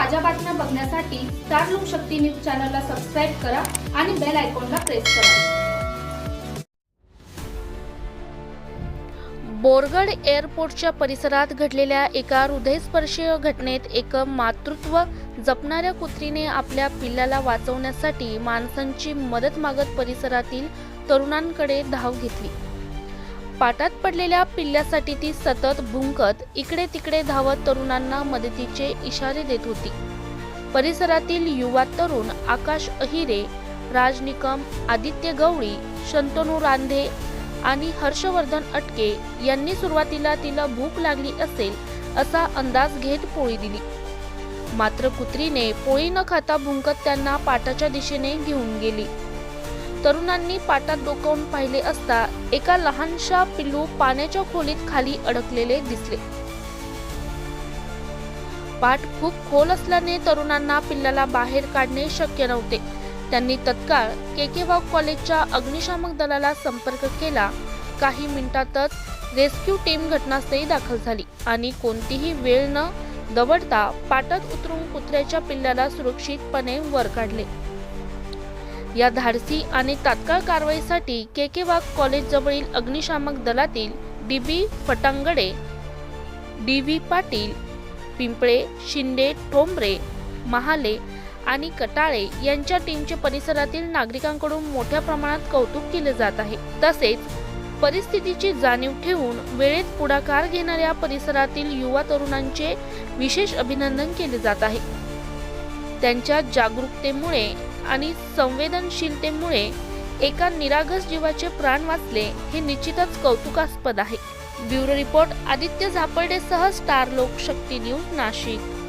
ताज्या बातम्या बघण्यासाठी स्टार लोकशक्ती न्यूज चॅनलला सबस्क्राईब करा आणि बेल आयकॉनला प्रेस करा. बोरगड एअरपोर्टच्या परिसरात घडलेल्या एका हृदयस्पर्शीय घटनेत एक मातृत्व जपणाऱ्या कुत्रीने आपल्या पिल्लाला वाचवण्यासाठी माणसांची मदत मागत परिसरातील तरुणांकडे धाव घेतली. पाटात पडलेल्या पिल्ल्यासाठी ती सतत भुंकत इकडे तिकडे धावत तरुणांना मदतीचे इशारे देत होती. परिसरातील युवा तरुण आकाश अहिरे राज निकम आदित्य गवळी शंतनू रांधे आणि हर्षवर्धन अटके यांनी सुरुवातीला तिला भूक लागली असेल असा अंदाज घेत पोळी दिली. मात्र कुत्रीने पोळी न खाता भुंकत त्यांना पाटाच्या दिशेने घेऊन गेली. तरुणांनी पाटात डोकावून पाहिले असता एका लहानशा पिल्लू पाण्याच्या खोलीत खाली अडकलेले दिसले. पाट खूप खोल असल्याने तरुणांना पिल्लाला बाहेर काढणे शक्य नव्हते. त्यांनी तत्काळ केकेवाव कॉलेजच्या अग्निशामक दलाला संपर्क केला. काही मिनिटातच रेस्क्यू टीम घटनास्थळी दाखल झाली आणि कोणतीही वेळ न दवडता पाटात उतरून कुत्र्याच्या पिल्लाला सुरक्षितपणे वर काढले. या धाडसी आणि तात्काळ कारवाईसाठी के के कॉलेज जवळील अग्निशामक दलातील D B Phatangade D V Patil Pimple Shinde Thombare Mahale आणि कटाळे यांच्या टीमचे परिसरातील नागरिकांकडून मोठ्या प्रमाणात कौतुक केले जात आहे. तसेच परिस्थितीची जाणीव ठेवून वेळेत पुढाकार घेणाऱ्या परिसरातील युवा तरुणांचे विशेष अभिनंदन केले जात आहे. त्यांच्या जागरूकतेमुळे आणि संवेदनशीलतेमुळे एका निरागस जीवाचे प्राण वाचले हे निश्चितच कौतुकास्पद आहे. ब्युरो रिपोर्ट आदित्य झापर्डेसह स्टार लोकशक्ती न्यूज नाशिक.